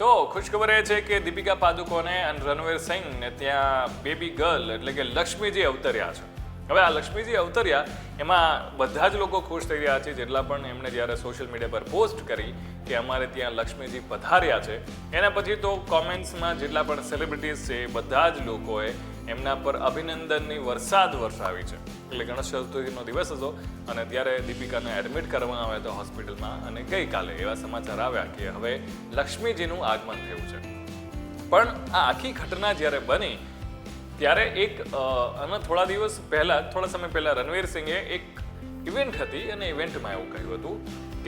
તો ખુશખબર એ છે કે દીપિકા પાદુકોને અને રણવીર સિંહને ત્યાં બેબી ગર્લ એટલે કે લક્ષ્મીજી અવતર્યા છે. હવે આ લક્ષ્મીજી અવતર્યા, એમાં બધા જ લોકો ખુશ થઈ રહ્યા છે, જેટલા પણ એમણે જ્યારે સોશિયલ મીડિયા પર પોસ્ટ કરી કે અમારે ત્યાં લક્ષ્મીજી પધાર્યા છે. એના પછી તો કોમેન્ટ્સમાં જેટલા પણ સેલિબ્રિટીઝ છે, બધા જ લોકોએ એમના પર અભિનંદનની વરસાદ વરસાવી છે. એટલે ગણેશ ચતુર્થીનો દિવસ હતો અને ત્યારે દીપિકાને એડમિટ કરવામાં આવ્યા હતા હોસ્પિટલમાં અને ગઈકાલે એવા સમાચાર આવ્યા કે હવે લક્ષ્મીજીનું આગમન થયું છે. પણ આ આખી ઘટના જ્યારે બની, ત્યારે એક અને થોડા દિવસ પહેલા, થોડા સમય પહેલા રણવીર સિંહે એક ઇવેન્ટ હતી અને ઇવેન્ટમાં એવું કહ્યું હતું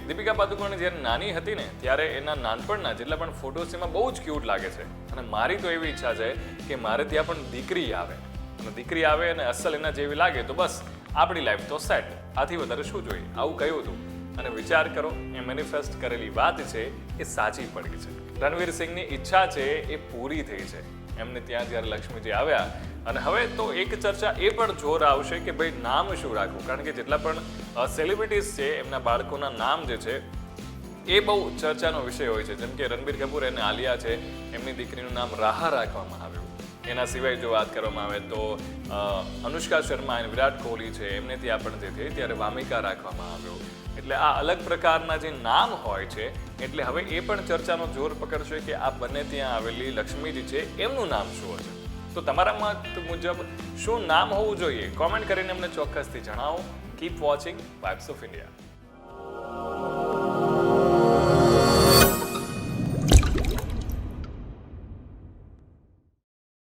દીપિકા પાદુકોણ જ્યારે નાની હતી ને, ત્યારે એના નાનપણના જેટલા પણ ફોટોસ એમાં બહુ જ ક્યુટ લાગે છે. અને મારી તો એવી ઈચ્છા છે કે મારે ત્યાં પણ દીકરી આવે. અને દીકરી આવે અને અસલ એના જેવી લાગે તો બસ, આપણી લાઈફ તો સેટ આથી વધારે શું જોઈએ? આવું કહ્યું હતું. અને વિચાર કરો, એ મેનિફેસ્ટ કરેલી વાત છે, એ સાચી પડી છે. રણવીર સિંહની ઈચ્છા છે એ પૂરી થઈ છે. એમને ત્યાં જ્યારે લક્ષ્મીજી આવ્યા. અને હવે તો એક ચર્ચા એ પણ જોર આવશે કે ભાઈ નામ શું રાખવું? કારણ કે જેટલા પણ સેલિબ્રિટીઝ છે, એમના બાળકોના નામ જે છે, એ બહુ ચર્ચાનો વિષય હોય છે. જેમ કે રણબીર કપૂર અને આલિયા છે, એમની દીકરીનું નામ રાહા રાખવામાં આવ્યું. એના સિવાય જો વાત કરવામાં આવે તો અનુષ્કા શર્મા અને વિરાટ કોહલી છે. એમને ત્યાં પણ જે થઈ ત્યારે વામિકા રાખવામાં આવ્યો. એટલે આ અલગ પ્રકારના જે નામ હોય છે, એટલે હવે એ પણ ચર્ચાનો જોર પકડશે કે આ બંને ત્યાં આવેલી લક્ષ્મીજી છે, એમનું નામ શું હશે? તો તમારા મત મુજબ શું નામ હોવું જોઈએ? કોમેન્ટ કરીને અમને ચોક્કસથી જણાવો. Keep watching vibes of India